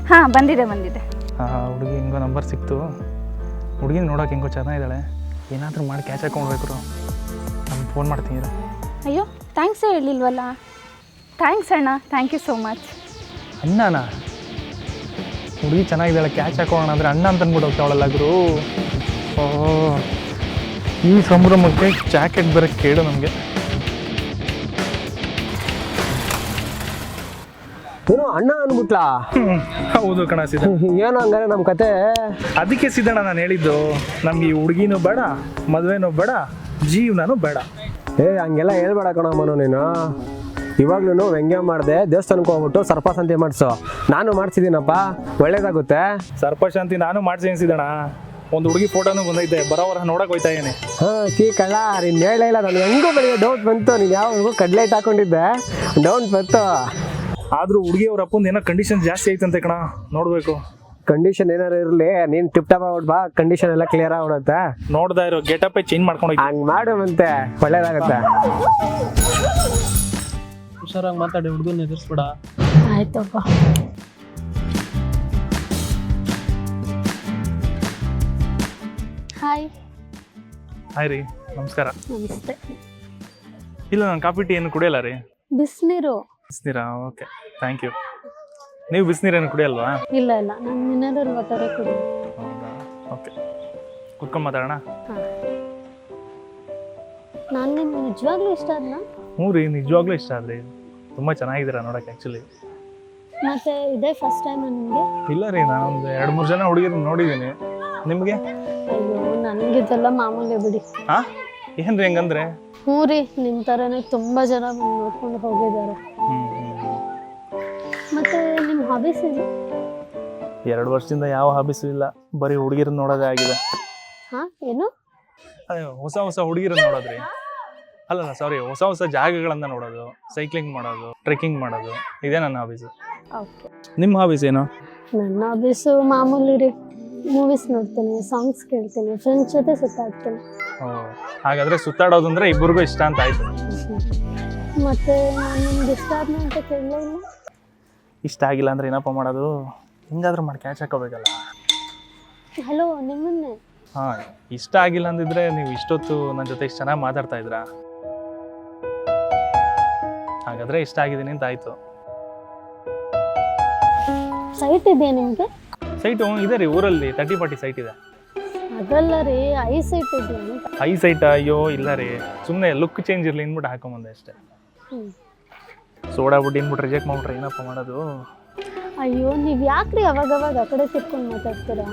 ಹಾಂ ಬಂದಿದೆ ಬಂದಿದೆ. ಹಾಂ ಹುಡುಗಿ ಹೆಂಗೋ ನಂಬರ್ ಸಿಕ್ತು. ಹುಡುಗಿನ ನೋಡೋಕೆ ಹೆಂಗೋ ಚೆನ್ನಾಗಿದ್ದಾಳೆ ಏನಾದರೂ ಮಾಡಿ ಕ್ಯಾಚ್ ಹಾಕೊಂಡ್ಬೇಕು ನಾನು ಫೋನ್ ಮಾಡ್ತೀನಿ ಇರು. ಅಯ್ಯೋ ಥ್ಯಾಂಕ್ಸ್ ಹೇಳಿಲ್ವಲ್ಲ ಥ್ಯಾಂಕ್ಸ್ ಅಣ್ಣ ಥ್ಯಾಂಕ್ ಯು ಸೋ ಮಚ್ ಅಣ್ಣನ? ಹುಡುಗಿ ಚೆನ್ನಾಗಿದ್ದಾಳೆ ಕ್ಯಾಚ್ ಹಾಕೋಣ ಅಂದರೆ ಅಣ್ಣ ಅಂತ ಅಂದ್ಬಿಟ್ಟು ಹೋಗ್ತಾವಳಲ್ಲ ಗುರು. ಓ ಈ ಸಂಭ್ರಮಕ್ಕೆ ಜಾಕೆಟ್ ಬರೋಕ್ಕೆ ಕೇಳು ನಮಗೆ. ಏನು ಅಣ್ಣ ಅನ್ಬಿಟ್ಲಾ? ಹೌದು ಕಣ ಸಿದ್ಧ. ಏನು ಹಂಗಾರೆ ನಮ್ಮ ಕತೆ. ಅದಕ್ಕೆ ಸಿದ್ಧಣ್ಣ ನಾನು ಹೇಳಿದ್ದು ನಮ್ಗೆ ಈ ಹುಡುಗಿನೂ ಬೇಡ ಮದುವೆನೂ ಬೇಡ ಜೀವನನೂ ಬೇಡ. ಏ ಹಂಗೆಲ್ಲ ಹೇಳ್ಬೇಡ ಕಣ ಮನು ನೀನು. ಇವಾಗ್ಲೂ ವ್ಯಂಗ್ಯ ಮಾಡಿದೆ ದೇವಸ್ಥಾನಕ್ಕೆ ಹೋಗ್ಬಿಟ್ಟು ಸರ್ಪಸಂತೆ ಮಾಡಿಸು. ನಾನು ಮಾಡ್ಸಿದ್ದೀನಪ್ಪ ಒಳ್ಳೇದಾಗುತ್ತೆ. ಸರ್ಪಶಾಂತಿ ನಾನು ಮಾಡ್ಸಿ ಅಣ್ಣ ಒಂದು ಹುಡುಗಿ ಫೋಟೋನು ಬಂದೈತೆ ಬರೋವರ ನೋಡಕ್ ಹೋಯ್ತಾ ಏನೇ ಹಾ ಕೀ ಕಳ್ಳ ನೀನು ಹೇಳೇ ಇಲ್ಲ ನಾನು ಹೆಂಗೂ ಬೆಳಿಗ್ಗೆ ಡೌಟ್ ಬಂತು ನೀನು ಯಾವಾಗೂ ಕಡ್ಲೆ ಹಿಟ್ಟು ಹಾಕೊಂಡಿದ್ದೆ. ಡೌಟ್ ಬಂತು. ಆದ್ರೂ ಹುಡುಗಿ ಅವ್ರ ಅಪ್ಪಂದು ಏನೋ ಕಂಡೀಷನ್ ಜಾಸ್ತಿ ಐತಂತೆ ಕಣ ನೋಡ್ಬೇಕು. ಕಂಡೀಷನ್ ಏನಾರು ಇರಲಿ ನೀನು ಟಿಪ್ ಟಾಪ್ ಆಗ್ಬಿಟ್ ಬಾ ಕಂಡೀಷನ್ ಎಲ್ಲ ಕ್ಲಿಯರ್ ಆಗ್ಬಿಡುತ್ತೆ. ನೋಡ್ದಾ ಇರೋ ಗೆಟಪ್ ಚೇಂಜ್ ಮಾಡ್ಕೊಂಡು ಹಂಗ್ ಹಂಗೆ ಮಾಡು ಮತ್ತೆ ಒಳ್ಳೇದಾಗುತ್ತೆ. ಹುಷಾರಾಗಿ ಮಾತಾಡಿ ಹುಡುಗನ ಎದುರಿಸ್ಬೇಡ. ಆಯ್ತಪ್ಪ. ಹಾಯ್ ಹಾಯ್ ರೀ ನಮಸ್ಕಾರ. ನಮಸ್ತೆ. ಇಲ್ಲ ನಾನು ಕಾಫಿ ಟೀ ಏನು ಕುಡಿಯಲ್ಲ ರೀ? ಬಿಸಿನೀರು. ಬಿಸಿನೀರಾ? ಓಕೆ ಥ್ಯಾಂಕ್ ಯು ನೀವು ಬಿಸಿನೀರೇನು ಕುಡಿಯಲ್ವಾ? ಇಲ್ಲ ಇಲ್ಲ ನಾನು ಮಿನರಲ್ ವಾಟರ್ ಕುಡಿ ಹೌದಾ? ಓಕೆ. ಕುತ್ಕೊಂಡು ಮಾತಾಡೋಣ? ನಾನು ನಿಮ್ಗೆ ನಿಜವಾಗ್ಲೂ ಇಷ್ಟ ಅಲ್ಲ ಹ್ಞೂ ರೀ ನಿಜವಾಗ್ಲೂ ಇಷ್ಟ ಆದ್ರಿ ತುಂಬ ಚೆನ್ನಾಗಿದ್ದೀರಾ ನೋಡೋಕೆ ಆ್ಯಕ್ಚುಲಿ ಮತ್ತೆ ಇದೇ ಫಸ್ಟ್ ಟೈಮ್ ನಿಮಗೆ? ಇಲ್ಲ ರೀ ನಾನೊಂದು ಎರಡು ಮೂರು ಜನ ಹುಡುಗಿರ ನೋಡಿದ್ದೀನಿ ನಿಮಗೆ? ಅಯ್ಯೋ ನನಗಿದೆಲ್ಲ ಮಾಮೂಲಿ ಬಿಡಿ. ಹಾಂ? ಏನು ರೀ ಹೆಂಗಂದ್ರೆ? ಹ್ಞೂ ರೀ ನಿಮ್ಮ ಥರನೇ ತುಂಬ ಜನ ಬಂದು ನೋಡ್ಕೊಂಡು ಹೋಗಿದ್ದಾರೆ. ಹ್ಞೂ ಮತ್ತೆ ನಿಮ್ಮ ಹಾಬೀಸ್ ಏನು? ಎರಡು ವರ್ಷದಿಂದ ಯಾವ ಹಾಬೀಸು ಇಲ್ಲ ಬರೀ ಹುಡುಗಿರನ್ನ ನೋಡೋದೇ ಆಗಿದೆ. ಹಾ ಏನು? ಅದೇ ಹೊಸ ಹೊಸ ಹುಡುಗಿರನ್ನ ನೋಡೋದ್ರಿ. ಅಲ್ಲಲ್ಲ ಸಾರಿ ಹೊಸ ಹೊಸ ಜಾಗಗಳನ್ನ ನೋಡೋದು ಸೈಕ್ಲಿಂಗ್ ಮಾಡೋದು ಟ್ರೆಕ್ಕಿಂಗ್ ಮಾಡೋದು ಇದೇ ನನ್ನ ಹಾಬೀಸ್ ಓಕೆ ನಿಮ್ಮ ಹಾಬೀಸ್ ಏನು? ನನ್ನ ಹಾಬೀಸು ಮಾಮೂಲಿ ರೀ ಮೂವೀಸ್ ನೋಡ್ತೇನೆ ಸಾಂಗ್ಸ್ ಕೇಳ್ತೀನಿ ಫ್ರೆಂಡ್ಸ್ ಜೊತೆ ಸುತ್ತಾಡ್ತೀನಿ. ಓ, ಹಾಗಾದ್ರೆ ಸುತ್ತಾಡೋದು ಅಂದ್ರೆ ಇಬ್ಬರಿಗೂ ಇಷ್ಟ ಅಂತ ಆಯ್ತು. (laughs) ಮತ್ತೆ ನಾನು ನಿಮ್ಗೆ ಇಷ್ಟ ಆದ್ನ ಅಂತ ಕೇಳಲೇ ಇಲ್ಲ ಇಷ್ಟ ಆಗಿಲ್ಲ ಅಂದ್ರೆ ಏನಪ್ಪ ಮಾಡೋದು? ಹಿಂಗಾದ್ರೂ ಮಾಡಿ ಕ್ಯಾಚ್ ಹಾಕೋಬೇಕಲ್ಲ. ಹಲೋ ನಿಮ್ಮನ್ನೇ? ಹಾ ಇಷ್ಟ ಆಗಿಲ್ಲ ಅಂದಿದ್ರೆ ನೀವು ಇಷ್ಟೊತ್ತು ನನ್ನ ಜೊತೆ ಇಷ್ಟು ಚೆನ್ನಾಗಿ ಮಾತಾಡ್ತಾ ಇದ್ರಾ? ಹಾಗಾದ್ರೆ ಇಷ್ಟ ಆಗಿದ್ದೀನಿ ಅಂತ ಆಯ್ತು. ಸೈಟ್ ಇದೆಯಾ ನಿಮಗೆ? ಸೈಟು ಇದೆ ರೀ ಊರಲ್ಲಿ ತರ್ಟಿ ಫಾರ್ಟಿ ಸೈಟ್ ಇದೆ. ಅದಲ್ಲ ರೀ ಐ ಸೈಟ್ ಇದೆಯಾ ಅಂತ? ಐ ಸೈಟ್ ಅಯ್ಯೋ ಇಲ್ಲ ರೀ. ಸುಮ್ಮನೆ ಲುಕ್ ಚೇಂಜ್ ಇರಲಿ ಇನ್ಬಿಟ್ಟು ಹಾಕೊಂಬಂದೆ ಅಷ್ಟೇ. ಸೋಡಾ ಬುಡ್ಡಿ ಇನ್ಬಿಟ್ಟು ರಿಜೆಕ್ಟ್ ಮಾಡ್ಬಿಟ್ರೆ ಏನಪ್ಪ ಮಾಡೋದು? ಅಯ್ಯೋ ನೀವು ಯಾಕ್ರಿ ಅವಾಗ ಅವಾಗ ಆ ಕಡೆ ಸಿಕ್ಕೊಂಡು ಮಾತಾಡ್ತೀರಾ?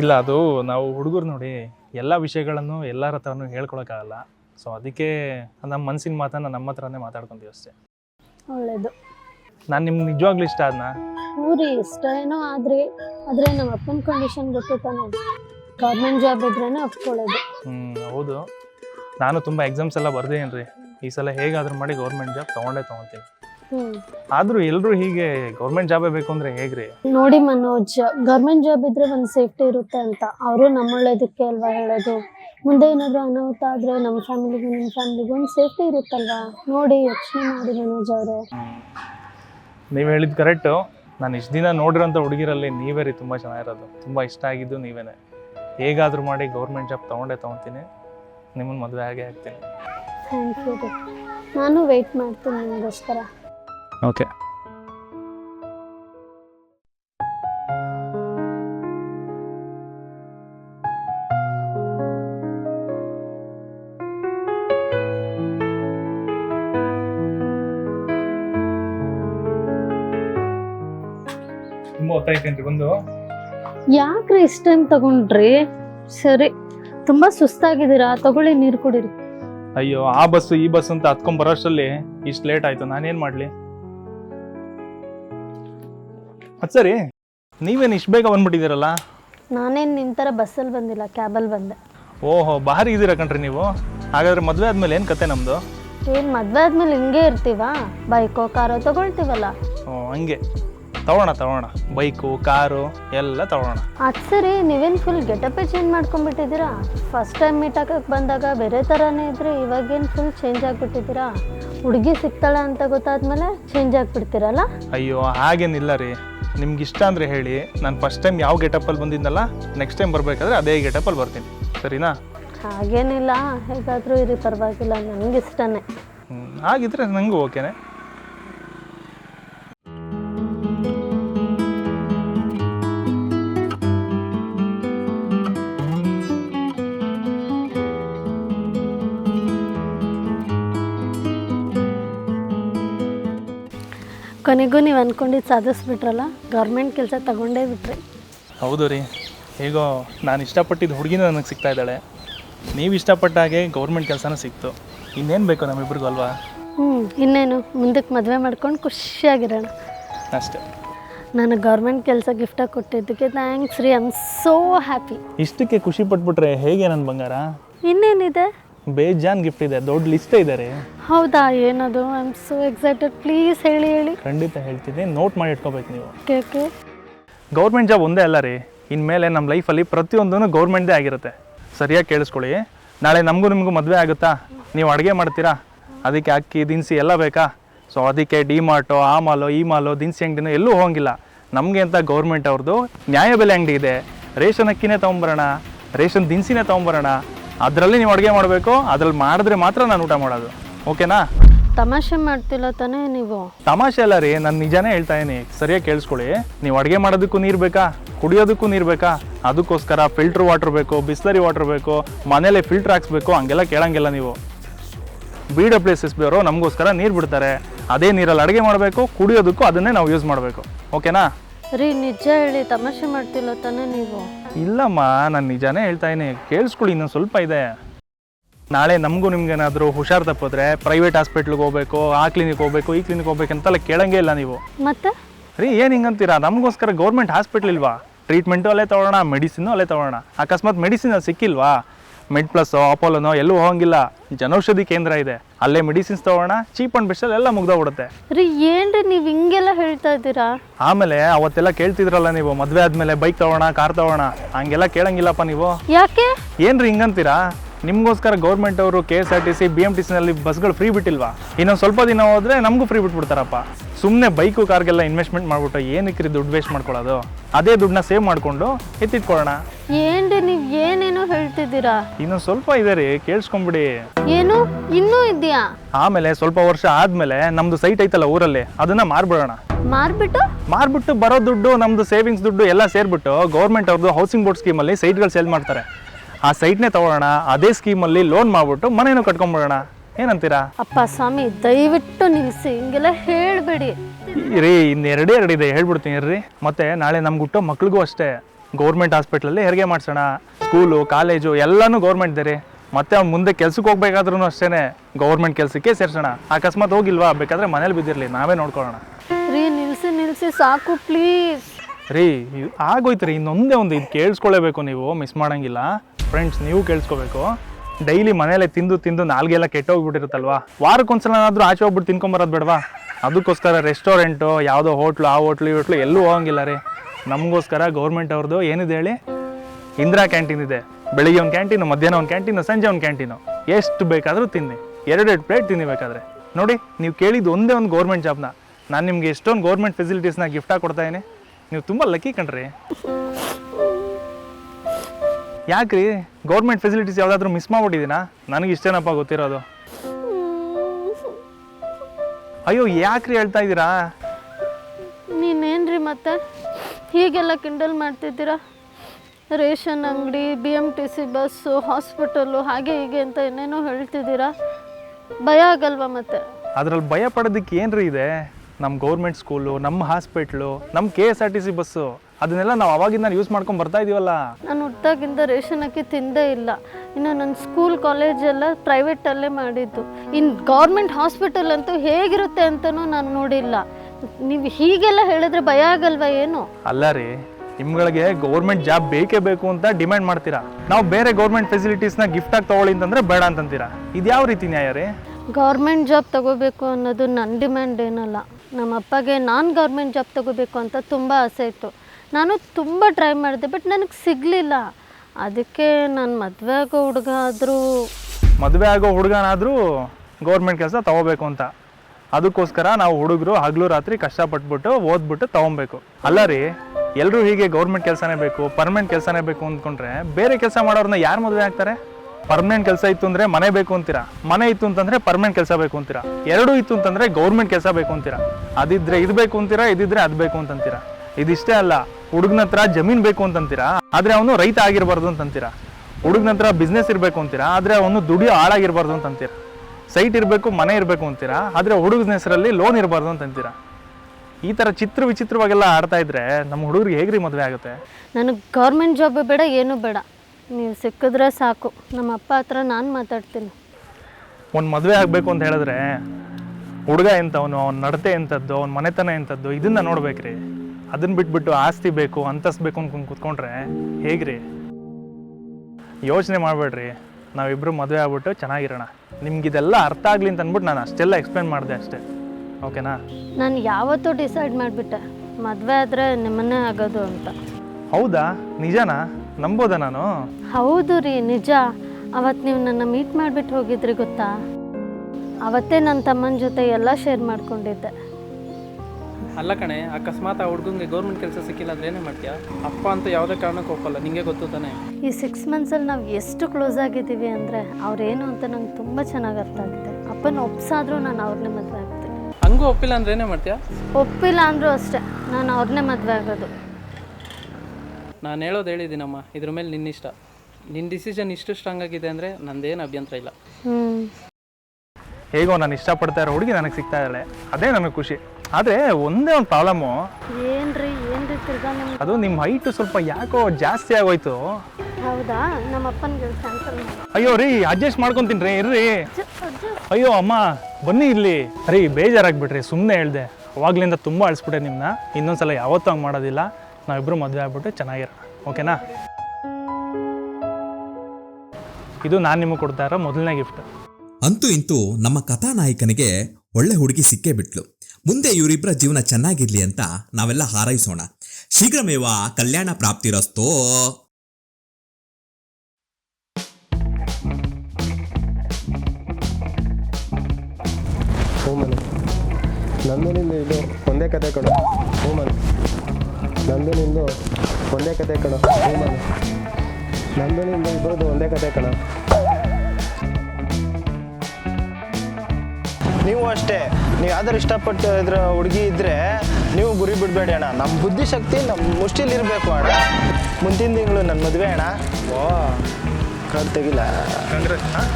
ಇಲ್ಲ ಅದು ನಾವು ಹುಡುಗರು ನೋಡಿ ಎಲ್ಲ ವಿಷಯಗಳನ್ನು ಎಲ್ಲರ ಹತ್ರನೂ ಹೇಳ್ಕೊಳಕ್ಕಾಗಲ್ಲ. ಸೊ ಅದಕ್ಕೆ ನಮ್ಮ ಮನಸ್ಸಿನ ಮಾತನ್ನ ನಮ್ಮ ಹತ್ರನೇ ಮಾತಾಡ್ಕೊಂತೀವಿ ಅಷ್ಟೇ. ಒಳ್ಳೇದು. ನಾನು ನಿಮ್ಗೆ ನಿಜವಾಗ್ಲೂ ಇಷ್ಟ ಆದ್ನ? ಊರಿ ಇಷ್ಟ ಏನೋ ಆದ್ರಿ ಆದ್ರೆ ನಮ್ಮ ಅಪ್ಪನ ಕಂಡೀಷನ್ ಗೊತ್ತು ತಾನೆ. ಗೌರ್ಮೆಂಟ್ ಜಾಬ್ ಇದ್ರೇನೆ ಒಪ್ಕೊಳ್ಳೋದು. ಹ್ಞೂ ಹೌದು. ನಾನು ತುಂಬ ಎಕ್ಸಾಮ್ಸ್ ಎಲ್ಲ ಬರ್ದೇನ್ರಿ ರೀ ಈ ಸಲ ಹೇಗಾದ್ರೂ ಮಾಡಿ ಗೌರ್ಮೆಂಟ್ ಜಾಬ್ ತಗೊಂಡೇ ತಗೊಂತೀನಿ. ಹ್ಮ್. ಆದರೂ ಎಲ್ಲರೂ ಹೀಗೆ ಗೌರ್ಮೆಂಟ್ ಜಾಬೇ ಬೇಕು ಅಂದ್ರೆ ಹೇಗ್ರಿ? ನೋಡಿ ಮನೋಜ್ ಗೌರ್ಮೆಂಟ್ ಜಾಬ್ ಇದ್ರೆ ಒಂದು ಸೇಫ್ಟಿ ಇರುತ್ತೆ ಅಂತ. ಅವರು ನಮ್ಮ ಒಳ್ಳೇದಕ್ಕೆ ಅಲ್ವಾ ಹೇಳೋದು? ಮುಂದೆ ಏನಾದರೂ ಅನಾಹುತ ಆದರೆ ನಮ್ಮ ಫ್ಯಾಮಿಲಿಗೂ ನಿಮ್ಮ ಫ್ಯಾಮಿಲಿಗೂ ಒಂದು ಸೇಫ್ಟಿ ಇರುತ್ತಲ್ವಾ? ನೋಡಿ ಯೋಚನೆ ಮಾಡಿ ಮನೋಜ್ ಅವರೇ. ನೀವು ಹೇಳಿದ್ದು ಕರೆಕ್ಟು ನಾನು ಇಷ್ಟು ದಿನ ನೋಡಿರೋಂಥ ಹುಡುಗಿರಲ್ಲಿ ನೀವೇ ರೀ ತುಂಬ ಚೆನ್ನಾಗಿರೋದು. ತುಂಬ ಇಷ್ಟ ಆಗಿದ್ದು ನೀವೇ ಹೇಗಾದರೂ ಮಾಡಿ ಗೌರ್ಮೆಂಟ್ ಜಾಬ್ ತೊಗೊಂಡೇ ತೊಗೊತೀನಿ. ನಿಮ್ಮನ್ನು ಮದುವೆ ಆಗೇ ಆಗ್ತೀನಿ. ಥ್ಯಾಂಕ್ ಯು ರೀ ನಾನು ವೆಯ್ಟ್ ಮಾಡ್ತೀನಿ ನಿಮಗೋಸ್ಕರ. ಓಕೆ ತುಂಬ ಅಂತ ಬಂದು? ಯಾಕ್ರಿ ಇಷ್ಟ ಟೈಮ್ ತಗೊಂಡ್ರಿ? ಸರಿ ತುಂಬಾ ಸುಸ್ತಾಗಿದ್ದೀರಾ? ತಗೊಳ್ಳಿ ನೀರು ಕುಡೀರಿ. ಅಯ್ಯೋ ಆ ಬಸ್ಸು ಈ ಬಸ್ ಅಂತ ಹತ್ಕೊಂಡ್ ಬರೋಷ್ಟರಲ್ಲಿ ಇಷ್ಟು ಲೇಟ್ ಆಯ್ತು. ನಾನೇನ್ ಮಾಡ್ಲಿ? ಅದ್ ಸರಿ ನೀವೇನು ಇಷ್ಟು ಬೇಗ ಬಂದ್ಬಿಟ್ಟಿದ್ದೀರಲ್ಲ? ನಾನೇನು ನಿಂತರ ಬಸ್ಸಲ್ಲಿ ಬಂದಿಲ್ಲ ಕ್ಯಾಬಲ್ಲಿ ಬಂದೆ. ಓಹೋ ಬಾರಿ ಇದೀರ ಕಣ್ರಿ ನೀವು? ಹಾಗಾದ್ರೆ ಮದುವೆ ಆದ್ಮೇಲೆ ಏನು ಕತೆ ನಮ್ದು? ಏನು ಮದುವೆ ಆದ್ಮೇಲೆ ಹಿಂಗೆ ಇರ್ತೀವಾ? ಬೈಕೋ ಕಾರೋ ತಗೊಳ್ತೀವಲ್ಲ? ಓ ಹಂಗೆ. ತಗೋಣ ತಗೋಣ. ಬೈಕು ಕಾರು ಎಲ್ಲ ತಗೋಣ. ಅದು ಸರಿ ನೀವೇನು ಫುಲ್ ಗೆಟಪೇ ಚೇಂಜ್ ಮಾಡ್ಕೊಂಡ್ಬಿಟ್ಟಿದ್ದೀರಾ? ಫಸ್ಟ್ ಟೈಮ್ ಮೀಟ್ ಆಗಕ್ಕೆ ಬಂದಾಗ ಬೇರೆ ಥರನೇ ಇದ್ರೆ ಇವಾಗೇನು ಫುಲ್ ಚೇಂಜ್ ಆಗಿಬಿಟ್ಟಿದ್ದೀರಾ? ಹುಡುಗಿ ಸಿಗ್ತಾಳೆ ಅಂತ ಗೊತ್ತಾದ್ಮೇಲೆ ಚೇಂಜ್ ಆಗಿಬಿಡ್ತೀರಲ್ಲ? ಅಯ್ಯೋ ಹಾಗೇನಿಲ್ಲ ರೀ. ನಿಮ್ಗೆ ಇಷ್ಟ ಅಂದರೆ ಹೇಳಿ. ನಾನು ಫಸ್ಟ್ ಟೈಮ್ ಯಾವ ಗೆಟಪ್ಪಲ್ಲಿ ಬಂದಿದ್ದಲ್ಲ ನೆಕ್ಸ್ಟ್ ಟೈಮ್ ಬರಬೇಕಾದ್ರೆ ಅದೇ ಗೆಟಪ್ಪಲ್ಲಿ ಬರ್ತೀನಿ. ಸರಿನಾ? ಹಾಗೇನಿಲ್ಲ. ಹೇಗಾದರೂ ಇರಿ ಪರವಾಗಿಲ್ಲ. ನನಗಿಷ್ಟನೇ. ಇಷ್ಟನೇ ಹಾಗಿದ್ರೆ ನನಗೂ ಓಕೆನೆ ಕೊನೆಗೂ ನೀವು ಅಂದ್ಕೊಂಡಿದ್ದು ಸಾಧಿಸ್ಬಿಟ್ರಲ್ಲ? ಗೌರ್ಮೆಂಟ್ ಕೆಲಸ ತಗೊಂಡೇ ಬಿಟ್ರಿ. ಹೌದು ರೀ. ಹೇಗೋ ನಾನು ಇಷ್ಟಪಟ್ಟಿದ್ದು ಹುಡುಗಿನ ನನಗೆ ಸಿಗ್ತಾ ಇದ್ದಾಳೆ. ನೀವು ಇಷ್ಟಪಟ್ಟ ಹಾಗೆ ಗೌರ್ಮೆಂಟ್ ಕೆಲಸನೂ ಸಿಕ್ತು. ಇನ್ನೇನು ಬೇಕು ನಮ್ಮಿಬ್ರಿಗೂ ಅಲ್ವಾ? ಹ್ಞೂ ಇನ್ನೇನು. ಮುಂದಕ್ಕೆ ಮದುವೆ ಮಾಡ್ಕೊಂಡು ಖುಷಿಯಾಗಿರೋಣ. ಅಷ್ಟೇ. ನಾನು ಗೌರ್ಮೆಂಟ್ ಕೆಲಸ ಗಿಫ್ಟಾಗಿ ಕೊಟ್ಟಿದ್ದಕ್ಕೆ ಥ್ಯಾಂಕ್ಸ್ ರೀ. ಐ ಆಮ್ ಸೋ ಹ್ಯಾಪಿ ಇಷ್ಟಕ್ಕೆ ಖುಷಿ ಪಟ್ಬಿಟ್ರೆ ಹೇಗೆ ನನ್ನ ಬಂಗಾರ? ಇನ್ನೇನಿದೆ? ಬೇಜಾನ್ ಗಿಫ್ಟ್ ಇದೆ ದೊಡ್ಡ ಲಿಸ್ಟ್ ಇದೆ ರೀ ಹೌದಾ ಏನದು? I am so excited please ಹೇಳಿ ಹೇಳಿ. ಖಂಡಿತ ಹೇಳ್ತೀನಿ ನೋಟ್ ಮಾಡಿ ಇಟ್ಕೋಬೇಕು ನೀವು. ಓಕೆ ಓಕೆ ಗೌರ್ಮೆಂಟ್ ಜಾಬ್ ಒಂದೇ ಅಲ್ಲ ರೀ ಇನ್ಮೇಲೆ ನಮ್ಮ ಲೈಫಲ್ಲಿ ಪ್ರತಿಯೊಂದೂ ಗೌರ್ಮೆಂಟ್ದೇ ಆಗಿರುತ್ತೆ. ಸರಿಯಾಗಿ ಕೇಳಿಸ್ಕೊಳ್ಳಿ ನಾಳೆ ನಮಗೂ ನಿಮಗೂ ಮದುವೆ ಆಗುತ್ತಾ? ನೀವು ಅಡುಗೆ ಮಾಡ್ತೀರಾ? ಅದಕ್ಕೆ ಅಕ್ಕಿ ದಿನಸಿ ಎಲ್ಲ ಬೇಕಾ? ಸೊ ಅದಕ್ಕೆ ಡಿ ಮಾರ್ಟು ಆ ಮಾಲು ಈ ಮಾಲು ದಿನಸಿ ಅಂಗಡಿನೂ ಎಲ್ಲೂ ಹೋಗಂಗಿಲ್ಲ. ನಮಗೆ ಅಂತ ಗೌರ್ಮೆಂಟ್ ಅವ್ರದ್ದು ನ್ಯಾಯಬೆಲೆ ಅಂಗಡಿ ಇದೆ. ರೇಷನ್ ಅಕ್ಕಿನೇ ತೊಗೊಂಬರೋಣ ರೇಷನ್ ದಿನಸಿನೇ ತೊಗೊಂಬರೋಣ. ಅದರಲ್ಲಿ ನೀವು ಅಡುಗೆ ಮಾಡಬೇಕು ಅದ್ರಲ್ಲಿ ಮಾಡಿದ್ರೆ ಮಾತ್ರ ನಾನು ಊಟ ಮಾಡೋದು. ಓಕೆನಾ? ತಮಾಷೆ ಮಾಡ್ತಿಲ್ಲ ತಾನೇ ನೀವು? ತಮಾಷೆ ಅಲ್ಲ ರೀ ನಾನು ನಿಜಾನೇ ಹೇಳ್ತಾ ಇದೀನಿ ಸರಿಯಾಗಿ ಕೇಳಿಸ್ಕೊಳ್ಳಿ. ನೀವು ಅಡುಗೆ ಮಾಡೋದಕ್ಕೂ ನೀರು ಬೇಕಾ? ಕುಡಿಯೋದಕ್ಕೂ ನೀರು ಬೇಕಾ? ಅದಕ್ಕೋಸ್ಕರ ಫಿಲ್ಟರ್ ವಾಟರ್ ಬೇಕು ಬಿಸ್ಲರಿ ವಾಟರ್ ಬೇಕು ಮನೇಲೆ ಫಿಲ್ಟರ್ ಹಾಕ್ಸ್ಬೇಕು ಹಂಗೆಲ್ಲ ಕೇಳಂಗಿಲ್ಲ ನೀವು. B W S S B ಅವರು ನಮಗೋಸ್ಕರ ನೀರು ಬಿಡ್ತಾರೆ. ಅದೇ ನೀರಲ್ಲಿ ಅಡುಗೆ ಮಾಡಬೇಕು ಕುಡಿಯೋದಕ್ಕೂ ಅದನ್ನೇ ನಾವು ಯೂಸ್ ಮಾಡಬೇಕು. ಓಕೆನಾ? ರೀ ನಿಜ ಹೇಳಿ ತಮಾಷೆ ಮಾಡ್ತಿಲ್ಲ ತಾನೇ ನೀವು? ಇಲ್ಲಮ್ಮ ನಾನು ನಿಜಾನೇ ಹೇಳ್ತಾ ಇದ್ದೀನಿ. ಕೇಳಿಸ್ಕೊಳ್ಳಿ ಇನ್ನೊಂದು ಸ್ವಲ್ಪ ಇದೆ. ನಾಳೆ ನಮಗೂ ನಿಮ್ಗೇನಾದರೂ ಹುಷಾರು ತಪ್ಪಿದ್ರೆ ಪ್ರೈವೇಟ್ ಹಾಸ್ಪಿಟ್ಲಿಗೆ ಹೋಗ್ಬೇಕು ಆ ಕ್ಲಿನಿಕ್ ಹೋಗ್ಬೇಕು ಈ ಕ್ಲಿನಿಕ್ ಹೋಗ್ಬೇಕು ಅಂತೆಲ್ಲ ಕೇಳಂಗೇ ಇಲ್ಲ ನೀವು. ಮತ್ತೆ? ರೀ ಏನು ಹಿಂಗಂತೀರಾ? ನಮಗೋಸ್ಕರ ಗೌರ್ಮೆಂಟ್ ಹಾಸ್ಪಿಟ್ಲ್ ಇಲ್ವಾ? ಟ್ರೀಟ್ಮೆಂಟು ಅಲ್ಲೇ ತೊಗೊಳೋಣ ಮೆಡಿಸಿನ್ನು ಅಲ್ಲೇ ತೊಗೊಳೋಣ ಅಕಸ್ಮಾತ್ ಮೆಡಿಸಿನ್ ಅಲ್ಲಿ ಸಿಕ್ಕಿಲ್ವಾ? ಮೆಡ್ ಪ್ಲಸ್ ಅಪೋಲೋನೋ ಎಲ್ಲೂ ಹೋಗಂಗಿಲ್ಲ. ಜನೌಷಧಿ ಕೇಂದ್ರ ಇದೆ. ಅಲ್ಲೇ ಮೆಡಿಸಿನ್ಸ್ ತಗೋಣ ಚೀಪ್ ಅಂಡ್ ಬೆಸ್ಟ್ ಎಲ್ಲ ಮುಗ್ದೋಗ್ಬಿಡುತ್ತೆ. ಬಿಡುತ್ತೆ ಏನ್ರಿ ನೀವು ಹಿಂಗೆಲ್ಲ ಹೇಳ್ತಾ ಇದ್ದೀರಾ? ಆಮೇಲೆ ಅವತ್ತೆಲ್ಲ ಕೇಳ್ತಿದ್ರಲ್ಲ ನೀವು ಮದ್ವೆ ಆದ್ಮೇಲೆ ಬೈಕ್ ತಗೋಣ ಕಾರ್ ತಗೋಣ ಹಂಗೆಲ್ಲ ಕೇಳಂಗಿಲ್ಲಪ್ಪ ನೀವು. ಯಾಕೆ? ಏನ್ರಿ ಹಿಂಗಂತೀರಾ? ನಿಮ್ಗೋಸ್ಕರ ಗೌರ್ಮೆಂಟ್ ಅವರು K S R T C B M T ಸಿನಲ್ಲಿ ಬಸ್ಗಳು ಫ್ರೀ ಬಿಟ್ಟಿಲ್ವಾ? ಇನ್ನೊಂದು ಸ್ವಲ್ಪ ದಿನ ಹೋದ್ರೆ ನಮಗೂ ಫ್ರೀ ಬಿಟ್ಬಿಡ್ತಾರಪ್ಪ. ಸುಮ್ಮನೆ ಬೈಕು ಕಾರ್ಗೆಲ್ಲ ಇನ್ವೆಸ್ಟ್ಮೆಂಟ್ ಮಾಡ್ಬಿಟ್ಟು ಏನಕ್ಕೆ ದುಡ್ಡು ವೇಸ್ಟ್ ಮಾಡ್ಕೊಳ್ಳೋದು? ಅದೇ ದುಡ್ಡನ್ನ ಸೇವ್ ಮಾಡಿಕೊಂಡು ಎತ್ತಿಟ್ಕೊಳ್ಳೋಣ. ಏನ್ರಿ ನೀವು ಏನೇನೋ ಹೇಳ್ತಿದ್ದೀರಾ ಇನ್ನೊಂದು ಸ್ವಲ್ಪ ಇದೆ ರೀ ಕೇಳಿಸ್ಕೊಂಬಿಡಿ. ಏನು? ಇನ್ನೂ ಇದೆಯಾ ಆಮೇಲೆ ಸ್ವಲ್ಪ ವರ್ಷ ಆದಮೇಲೆ ನಮ್ದು ಸೈಟ್ ಐತಲ್ಲ ಊರಲ್ಲಿ ಅದನ್ನ ಮಾರ್ಬಿಡೋಣ. ಮಾರ್ಬಿಟ್ಟು? ಮಾರ್ಬಿಟ್ಟು ಬರೋ ದುಡ್ಡು ನಮ್ದು ಸೇವಿಂಗ್ಸ್ ದುಡ್ಡು ಎಲ್ಲ ಸೇರ್ಬಿಟ್ಟು ಗೌರ್ಮೆಂಟ್ ಅವ್ರದ್ದು ಹೌಸಿಂಗ್ ಬೋರ್ಡ್ ಸ್ಕೀಮಲ್ಲಿ ಸೈಟ್ಗಳು ಸೇಲ್ ಮಾಡ್ತಾರೆ. ಆ ಸೈಟ್ನೇ ತಗೊಳ್ಳೋಣ ಅದೇ ಸ್ಕೀಮಲ್ಲಿ ಲೋನ್ ಮಾಡ್ಬಿಟ್ಟು ಮನೇನು ಕಟ್ಕೊಂಡ್ಬಿಡೋಣ ಏನಂತೀರಾ? ಅಪ್ಪ ಸ್ವಾಮಿ ದಯವಿಟ್ಟು ನಿಲ್ಸಿ ಹಿಂಗೆಲ್ಲ ಹೇಳ್ಬೇಡಿ. ರೀ ಇನ್ನೆರಡೇ ಎರಡೇ ಎರಡಿದೆ ಹೇಳ್ಬಿಡ್ತೀನಿ ರೀ ಮತ್ತೆ ನಾಳೆ ನಮ್ಗೆ ಹುಟ್ಟೋ ಮಕ್ಳಿಗೂ ಅಷ್ಟೇ. ಗೌರ್ಮೆಂಟ್ ಹಾಸ್ಪಿಟ್ಲಲ್ಲಿ ಹೆರಿಗೆ ಮಾಡಿಸೋಣ. ಸ್ಕೂಲು ಕಾಲೇಜು ಎಲ್ಲನೂ ಗೌರ್ಮೆಂಟ್ ರೀ. ಮತ್ತೆ ಅವ್ನು ಮುಂದೆ ಕೆಲ್ಸಕ್ಕೆ ಹೋಗ್ಬೇಕಾದ್ರೂ ಅಷ್ಟೇ ಗೌರ್ಮೆಂಟ್ ಕೆಲಸಕ್ಕೆ ಸೇರ್ಸೋಣ. ಅಕಸ್ಮಾತ್ ಹೋಗಿಲ್ವಾ? ಬೇಕಾದ್ರೆ ಮನೇಲಿ ಬಿದ್ದಿರಲಿ. ನಾವೇ ನೋಡ್ಕೊಳ್ಳೋಣ. ರೀ ನಿಲ್ಸಿ ನಿಲ್ಸಿ ಸಾಕು ಪ್ಲೀಸ್. ರೀ ಆಗೋಯ್ತು ರೀ. ಇನ್ನೊಂದೇ ಒಂದು ಇದು ಕೇಳಿಸ್ಕೊಳ್ಳೇಬೇಕು ನೀವು. ಮಿಸ್ ಮಾಡೋಂಗಿಲ್ಲ. ಫ್ರೆಂಡ್ಸ್ ನೀವು ಕೇಳಿಸ್ಕೋಬೇಕು. ಡೈಲಿ ಮನೇಲೆ ತಿಂದು ತಿಂದು ನಾಲ್ಗೆಲ್ಲ ಕೆಟ್ಟೋಗ್ಬಿಟ್ಟಿರುತ್ತಲ್ವಾ? ವಾರಕ್ಕೊಂದ್ಸಲನಾದರೂ ಆಚೆ ಹೋಗ್ಬಿಟ್ಟು ತಿನ್ಕೊಂಬರೋದು ಬೇಡವಾ? ಅದಕ್ಕೋಸ್ಕರ ರೆಸ್ಟೋರೆಂಟು ಯಾವುದೋ ಹೋಟ್ಲು ಆ ಹೋಟ್ಲು ಈ ಹೋಟ್ಲು ಎಲ್ಲೂ ಹೋಗಂಗಿಲ್ಲ ರೀ. ನಮಗೋಸ್ಕರ ಗೌರ್ಮೆಂಟ್ ಅವ್ರದ್ದು ಏನಿದೆ ಹೇಳಿ? ಇಂದಿರಾ ಕ್ಯಾಂಟೀನ್ ಇದೆ. ಬೆಳಿಗ್ಗೆ ಒಂದು ಕ್ಯಾಂಟೀನು ಮಧ್ಯಾಹ್ನ ಒಂದು ಕ್ಯಾಂಟೀನು ಸಂಜೆ ಒಂದು ಕ್ಯಾಂಟೀನು ಎಷ್ಟು ಬೇಕಾದರೂ ತಿನ್ನಿ. ಎರಡೆರಡು ಪ್ಲೇಟ್ ತಿನ್ನಿ ಬೇಕಾದ್ರೆ. ನೋಡಿ, ನೀವು ಕೇಳಿದ್ದು ಒಂದೇ ಒಂದು ಗೌರ್ಮೆಂಟ್ ಜಾಬ್ನ ನಾನು ನಿಮಗೆ ಎಷ್ಟೊಂದು ಗೌರ್ಮೆಂಟ್ ಫೆಸಿಲಿಟೀಸ್ನ ಗಿಫ್ಟಾಗಿ ಕೊಡ್ತಾ ಇದೀನಿ ನೀವು ತುಂಬ ಲಕ್ಕಿ ಕಣ್ರಿ. ಯಾಕ್ರಿ? ಗೌರ್ಮೆಂಟ್ ಫೆಸಿಲಿಟೀಸ್ ಯಾವುದಾದ್ರೂ ಮಿಸ್ ಮಾಡ್ಬಿಟ್ಟಿದ್ದೀನಾ ನನಗೆ ಇಷ್ಟೇನಪ್ಪ ಗೊತ್ತಿರೋದು. ಅಯ್ಯೋ, ಯಾಕ್ರಿ ಹೇಳ್ತಾ ಇದ್ದೀರಾ? ನೀನೇನ್ರಿ ಮತ್ತೆ? ಹೀಗೆಲ್ಲ ಕಿಂಡಲ್ ಮಾಡ್ತಿದ್ದೀರಾ? ರೇಷನ್ ಅಂಗಡಿ B M T C bus hospital ಹಾಗೆ ಹೀಗೆ ಅಂತ ಏನೇನೋ ಹೇಳ್ತಿದ್ದೀರಾ? ಭಯ ಆಗಲ್ವಾ ಮತ್ತೆ? ಅದ್ರಲ್ಲಿ ಭಯ ಪಡೋದಕ್ಕೆ ಏನ್ರಿ ಇದೆ? ನಮ್ಮ ಗೌರ್ಮೆಂಟ್ ಸ್ಕೂಲು ನಮ್ಮ ಹಾಸ್ಪಿಟ್ಲು ನಮ್ಮ K S R T C bus ಅದನ್ನೆಲ್ಲ ನಾವು ಅವಾಗಿಂದ ಯೂಸ್ ಮಾಡ್ಕೊಂಡು ಬರ್ತಾ ಇದೀವಲ್ಲ? ನಾನು ಹುಟ್ಟಾಗಿಂದ ರೇಷನ್ ಅಕ್ಕಿ ತಿಂದೇ ಇಲ್ಲ. ಇನ್ನು ನನ್ನ ಸ್ಕೂಲ್ ಕಾಲೇಜ್ ಎಲ್ಲ ಪ್ರೈವೇಟಲ್ಲೇ ಮಾಡಿದ್ದು. ಇನ್ನು ಗೌರ್ಮೆಂಟ್ ಹಾಸ್ಪಿಟಲ್ ಅಂತೂ ಹೇಗಿರುತ್ತೆ ಅಂತಲೂ ನಾನು ನೋಡಿಲ್ಲ. ನೀವು ಹೀಗೆಲ್ಲ ಹೇಳಿದ್ರೆ ಭಯ ಆಗಲ್ವಾ ಏನು? ಅಲ್ಲ ರೀ ನಿಮ್ಗಳಿಗೆ ಗೌರ್ಮೆಂಟ್ ಜಾಬ್ ಬೇಕೇ ಬೇಕು ಅಂತ ಡಿಮ್ಯಾಂಡ್ ಮಾಡ್ತೀರಾ? ನಾವು ಬೇರೆ ಗೌರ್ಮೆಂಟ್ ಫೆಸಿಲಿಟೀಸ್ನ ಆಗಿ ತಗೊಳ್ಳಿ ಅಂತಂದ್ರೆ ಬೇಡ ಅಂತಂತೀರಾ? ಇದು ಯಾವ ರೀತಿ ನ್ಯಾಯ ರೀ? ಗೌರ್ಮೆಂಟ್ ಜಾಬ್ ತಗೋಬೇಕು ಅನ್ನೋದು ನನ್ನ ಡಿಮ್ಯಾಂಡ್ ಏನಲ್ಲ. ನಮ್ಮ ಅಪ್ಪಗೆ ನಾನು ಗೌರ್ಮೆಂಟ್ ಜಾಬ್ ತಗೋಬೇಕು ಅಂತ ತುಂಬ ಆಸೆ ಇತ್ತು. ನಾನು ತುಂಬ ಟ್ರೈ ಮಾಡಿದೆ ಬಟ್ ನನಗೆ ಸಿಗಲಿಲ್ಲ. ಅದಕ್ಕೆ ನಾನು ಮದುವೆ ಆಗೋ ಹುಡುಗ ಆದರೂ ಮದುವೆ ಆಗೋ ಹುಡುಗನಾದರೂ ಗೌರ್ಮೆಂಟ್ ಕೆಲಸ ತಗೋಬೇಕು ಅಂತ. ಅದಕ್ಕೋಸ್ಕರ ನಾವು ಹುಡುಗರು ಹಗಲು ರಾತ್ರಿ ಕಷ್ಟಪಟ್ಬಿಟ್ಟು ಓದ್ಬಿಟ್ಟು ತಗೊಬೇಕು. ಅಲ್ಲ ರೀ ಎಲ್ಲರೂ ಹೀಗೆ ಗೌರ್ಮೆಂಟ್ ಕೆಲಸನೇ ಬೇಕು ಪರ್ಮನೆಂಟ್ ಕೆಲಸನೇ ಬೇಕು ಅಂದ್ಕೊಂಡ್ರೆ ಬೇರೆ ಕೆಲಸ ಮಾಡೋರನ್ನ ಯಾರು ಮದುವೆ ಆಗ್ತಾರೆ? ಪರ್ಮನೆಂಟ್ ಕೆಲಸ ಇತ್ತು ಅಂದರೆ ಮನೆ ಬೇಕು ಅಂತೀರಾ? ಮನೆ ಇತ್ತು ಅಂತಂದರೆ ಪರ್ಮನೆಂಟ್ ಕೆಲಸ ಬೇಕು ಅಂತೀರಾ? ಎರಡೂ ಇತ್ತು ಅಂತಂದರೆ ಗೌರ್ಮೆಂಟ್ ಕೆಲಸ ಬೇಕು ಅಂತೀರಾ? ಅದಿದ್ರೆ ಇದು ಬೇಕು ಅಂತೀರಾ, ಇದಿದ್ರೆ ಅದು ಬೇಕು ಅಂತಂತೀರಾ? ಇದಿಷ್ಟೇ ಅಲ್ಲ ಹುಡುಗನತ್ರ ಜಮೀನ್ ಬೇಕು ಅಂತಂತೀರಾ? ಆದರೆ ಅವನು ರೈತ ಆಗಿರಬಾರ್ದು ಅಂತಂತೀರಾ? ಹುಡುಗನತ್ರ ಬಿಸ್ನೆಸ್ ಇರಬೇಕು ಅಂತೀರಾ? ಆದರೆ ಅವನು ದುಡಿಯೋ ಹಾಳಾಗಿರ್ಬಾರ್ದು ಅಂತ ಅಂತೀರಾ ಸೈಟ್ ಇರಬೇಕು ಮನೆ ಇರಬೇಕು ಅಂತೀರಾ? ಆದರೆ ಹುಡುಗನ ಹೆಸರಲ್ಲಿ ಲೋನ್ ಇರಬಾರ್ದು ಅಂತ ಅಂತೀರಾ? ಈ ಥರ ಚಿತ್ರ ವಿಚಿತ್ರವಾಗೆಲ್ಲ ಆಡ್ತಾ ಇದ್ರೆ ನಮ್ಮ ಹುಡುಗರಿಗೆ ಹೇಗ್ರಿ ಮದುವೆ ಆಗುತ್ತೆ? ನನಗೆ ಗೌರ್ಮೆಂಟ್ ಜಾಬ್ ಬೇಡ ಏನೂ ಬೇಡ. ನೀವು ಸಿಕ್ಕಿದ್ರೆ ಸಾಕು. ನಮ್ಮ ಅಪ್ಪ ಹತ್ರ ನಾನು ಮಾತಾಡ್ತೀನಿ. ಒಂದು ಮದುವೆ ಆಗಬೇಕು ಅಂತ ಹೇಳಿದ್ರೆ ಹುಡುಗ ಎಂಥವನು ಅವ್ನ ನಡತೆ ಎಂಥದ್ದು ಅವ್ನ ಮನೆತನ ಎಂಥದ್ದು ಇದನ್ನ ನೋಡ್ಬೇಕ್ರಿ. ಅದನ್ನ ಬಿಟ್ಬಿಟ್ಟು ಆಸ್ತಿ ಬೇಕು ಅಂತಸ್ಬೇಕು ಅನ್ಕೊಂಡು ಕೂತ್ಕೊಂಡ್ರೆ ಹೇಗ್ರಿ? ಯೋಚನೆ ಮಾಡಬೇಡ್ರಿ. ನಾವಿಬ್ಬರು ಮದುವೆ ಆಗ್ಬಿಟ್ಟು ಚೆನ್ನಾಗಿರೋಣ. ನಿಮ್ಗೆ ಇದೆಲ್ಲ ಅರ್ಥ ಆಗಲಿ ಅಂತ ಅಂದ್ಬಿಟ್ಟು ನಾನು ಅಷ್ಟೆಲ್ಲ ಎಕ್ಸ್ಪ್ಲೇನ್ ಮಾಡಿದೆ ಅಷ್ಟೇ. ಓಕೆನಾ ನಾನು ಯಾವತ್ತೂ ಡಿಸೈಡ್ ಮಾಡಿಬಿಟ್ಟೆ. ಮದುವೆ ಆದರೆ ನಿಮ್ಮನ್ನೇ ಆಗೋದು ಅಂತ. ಹೌದಾ? ನಿಜನಾ? ನಂಬೋದಾ ನಾನು? ಹೌದು ರೀ ನಿಜ. ಅವತ್ತು ನೀವು ನನ್ನ ಮೀಟ್ ಮಾಡಿಬಿಟ್ಟು ಹೋಗಿದ್ರಿ ಗೊತ್ತಾ? ಅವತ್ತೇ ನನ್ನ ತಮ್ಮನ ಜೊತೆ ಎಲ್ಲ ಶೇರ್ ಮಾಡ್ಕೊಂಡಿದ್ದೆ. ಅಲ್ಲ ಕಣೆ ಅಕಸ್ಮಾತ್ ಆ ಹುಡುಗಂಗೆ ಗೌರ್ಮೆಂಟ್ ಕೆಲಸ ಸಿಕ್ಕಿಲ್ಲ ಅಂದ್ರೆ ಏನೇ ಮಾಡ್ತೀಯಾ? ಅಪ್ಪ ಅಂತೂ ಯಾವುದೇ ಕಾರಣಕ್ಕೆ ಒಪ್ಪಲ್ಲ ನಿಂಗೆ ಗೊತ್ತು ತಾನೆ? ಈ ಸಿಕ್ಸ್ ಮಂತ್ಸಲ್ಲಿ ನಾವು ಎಷ್ಟು ಕ್ಲೋಸ್ ಆಗಿದ್ದೀವಿ ಅಂದರೆ ಅವ್ರೇನು ಅಂತ ನಂಗೆ ತುಂಬ ಚೆನ್ನಾಗಿ ಅರ್ಥ ಆಗುತ್ತೆ ಅಪ್ಪನ ಒಪ್ಸಾದ್ರೂ ನಾನು ಅವ್ರನ್ನೇ ಮದುವೆ ಆಗ್ತೀನಿ. ಹಂಗೂ ಒಪ್ಪಿಲ್ಲ ಅಂದ್ರೆ ಏನೇ ಮಾಡ್ತೀಯಾ? ಒಪ್ಪಿಲ್ಲ ಅಂದರೂ ಅಷ್ಟೇ ನಾನು ಅವ್ರನ್ನೇ ಮದುವೆ ಆಗೋದು. ನಾನು ಹೇಳೋದು ಹೇಳಿದ್ದೀನಮ್ಮ ಇದ್ರ ಮೇಲೆ ನಿನ್ನಿಷ್ಟ. ನಿನ್ನ ಡಿಸಿಷನ್ ಇಷ್ಟು ಸ್ಟ್ರಾಂಗ್ ಆಗಿದೆ ಅಂದರೆ ನಂದೇನು ಅಭ್ಯಂತರ ಇಲ್ಲ. ಹ್ಞೂ ಹೇಗೋ ನಾನು ಇಷ್ಟಪಡ್ತಾ ಇರೋ ಹುಡುಗಿ ನನಗೆ ಸಿಗ್ತಾ ಇದ್ದಾಳೆ ಅದೇ ನನಗೆ ಖುಷಿ. ಆದರೆ ಒಂದೇ ಒಂದು ಪ್ರಾಬ್ಲಮ್ಮು ಏನ್ರಿ ಏನ್ರಿ ತಿರ್ಗಾ ನಿಮ್ಗೆ? ಅದು ನಿಮ್ಮ ಹೈಟ್ ಸ್ವಲ್ಪ ಯಾಕೋ ಜಾಸ್ತಿ ಆಗೋಯ್ತು. ಹೌದಾ? ನಮ್ಮ ಅಪ್ಪನಿಗೆ ಕ್ಯಾನ್ಸಲ್ ಅಯ್ಯೋ ರೀ ಅಡ್ಜಸ್ಟ್ ಮಾಡ್ಕೊಂತೀನಿ ರೀ ಇರ್ರಿ. ಅಯ್ಯೋ ಅಮ್ಮ ಬನ್ನಿ ಇಲ್ಲಿ. ರೀ ಬೇಜಾರಾಗ್ಬಿಟ್ರಿ ಸುಮ್ಮನೆ ಹೇಳ್ದೆ. ಅವಾಗ್ಲಿಂದ ತುಂಬ ಅಳಿಸ್ಬಿಟ್ಟೆ ನಿಮ್ಮನ್ನ ಇನ್ನೊಂದ್ಸಲ ಯಾವತ್ತೂ ಹಂಗೆ ಮಾಡೋದಿಲ್ಲ. ನಾವಿಬ್ಬರು ಮದುವೆ ಆಗ್ಬಿಟ್ಟು ಚೆನ್ನಾಗಿರೋಣ. ಓಕೆನಾ? ಇದು ನಾನು ನಿಮಗೆ ಕೊಡ್ತಾ ಇರೋ ಮೊದಲನೇ ಗಿಫ್ಟ್ ಅಂತೂ ಇಂತೂ ನಮ್ಮ ಕಥಾನಾಯಕನಿಗೆ ಒಳ್ಳೆ ಹುಡುಗಿ ಸಿಕ್ಕೇ ಬಿಟ್ಲು. ಮುಂದೆ ಇವರಿಬ್ಬರ ಜೀವನ ಚೆನ್ನಾಗಿರ್ಲಿ ಅಂತ ನಾವೆಲ್ಲ ಹಾರೈಸೋಣ. ಶೀಘ್ರಮೇವ ಕಲ್ಯಾಣ ಪ್ರಾಪ್ತಿರಸ್ತೋ ಹೂಮನ್ ನಂದು ಇದು ಒಂದೇ ಕತೆ ಕಣ. ಹೂಮನ್ ನಂದು ಒಂದೇ ಕತೆ ಕಣೋ. ಹೂಮನ್ ನಂದು ಒಂದೇ ಕತೆ ಕಣ. ನೀವು ಅಷ್ಟೇ ನೀವು ಯಾವ್ದಾರು ಇಷ್ಟಪಟ್ಟು ಇದ್ರ ಹುಡುಗಿ ಇದ್ರೆ ನೀವು ಗುರಿ ಬಿಡಬೇಡಿ ಅಣ್ಣ. ನಮ್ಮ ಬುದ್ಧಿಶಕ್ತಿ ನಮ್ಮ ಮುಷ್ಟಿಲಿ ಇರಬೇಕು ಅಣ್ಣ. ಮುಂದಿನ ತಿಂಗಳು ನನ್ನ ಮದುವೆ ಅಣ್ಣ. ಓ ಕಾರ್ಡ್ ತೆಗಿಲ್ಲ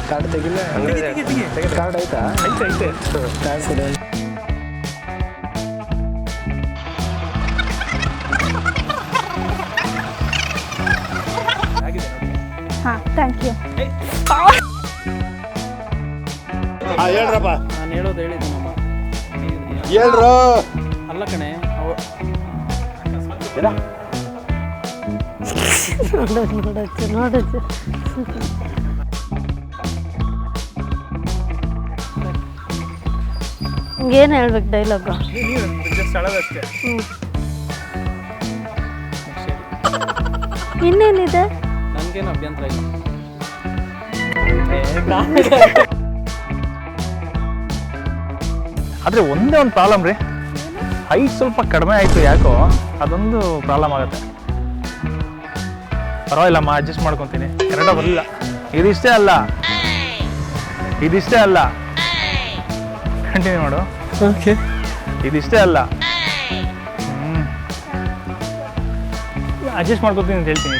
ಕಾರ್ಡ್ ತೆಗಿಲ್ಲ ಕಾರ್ಡ್ ಆಯ್ತಾ? ಕಾರ್ಡ್ ಕೊಡಿ. ಹಾಂ ಥ್ಯಾಂಕ್ ಯು ಹೇಳ್ರಪ್ಪ. ಹೇಳೋದು ಹೇಳಿದ್ದೀನಮ್ಮ ಹೇಳ್ರು. ಅಲ್ಲ ಕಣೆ ಅವ- ನೋಡೋದು ನೋಡೋದು ನೋಡೋದು ಏನು ಹೇಳ್ಬೇಕು ಡೈಲಾಗು ಹ್ಞೂ ಇನ್ನೇನಿದೆ? ನನಗೇನು ಅಭ್ಯಂತರ ಇಲ್ಲ. ಆದರೆ ಒಂದೇ ಒಂದು ಪ್ರಾಬ್ಲಮ್ ರೀ. ಹೈಟ್ ಸ್ವಲ್ಪ ಕಡಿಮೆ ಆಯಿತು ಯಾಕೋ? ಅದೊಂದು ಪ್ರಾಬ್ಲಮ್ ಆಗುತ್ತೆ. ಪರವಾಗಿಲ್ಲಮ್ಮ ಅಡ್ಜಸ್ಟ್ ಮಾಡ್ಕೊತೀನಿ. ಕರೆಕ್ಟಾಗಿ ಬರಲಿಲ್ಲ. ಇದಿಷ್ಟೇ ಅಲ್ಲ. ಇದಿಷ್ಟೇ ಅಲ್ಲ. ಕಂಟಿನ್ಯೂ ಮಾಡು. ಓಕೆ ಇದಿಷ್ಟೇ ಅಲ್ಲ. ಅಡ್ಜಸ್ಟ್ ಮಾಡ್ಕೊತೀನಿ ಅಂತ ಹೇಳ್ತೀನಿ.